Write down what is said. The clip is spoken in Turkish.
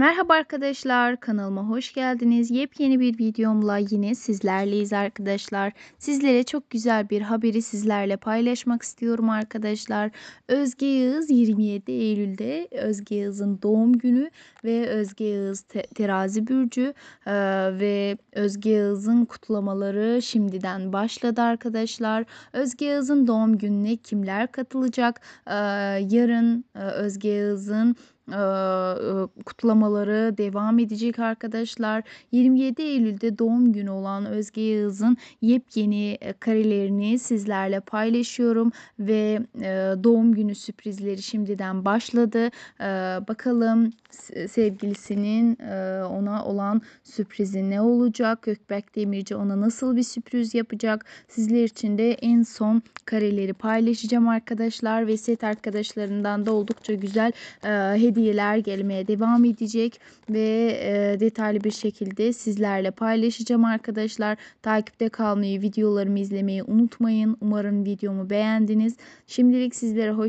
Merhaba arkadaşlar kanalıma hoş geldiniz. Yepyeni bir videomla yine sizlerleyiz arkadaşlar. Sizlere çok güzel bir haberi sizlerle paylaşmak istiyorum arkadaşlar. Özge Yağız 27 Eylül'de Özge Yağız'ın doğum günü ve Özge Yağız te terazi bürcü ee, ve Özge Yağız'ın kutlamaları şimdiden başladı arkadaşlar. Özge Yağız'ın doğum gününe kimler katılacak? Ee, yarın e, Özge Yağız'ın kutlamaları devam edecek arkadaşlar. 27 Eylül'de doğum günü olan Özge Yağız'ın yepyeni karelerini sizlerle paylaşıyorum ve doğum günü sürprizleri şimdiden başladı. Bakalım sevgilisinin ona olan sürprizi ne olacak? Gökberk Demirci ona nasıl bir sürpriz yapacak? Sizler için de en son kareleri paylaşacağım arkadaşlar ve set arkadaşlarından da oldukça güzel hediye hediyeler gelmeye devam edecek ve e, detaylı bir şekilde sizlerle paylaşacağım arkadaşlar. Takipte kalmayı, videolarımı izlemeyi unutmayın. Umarım videomu beğendiniz. Şimdilik sizlere hoşçakalın.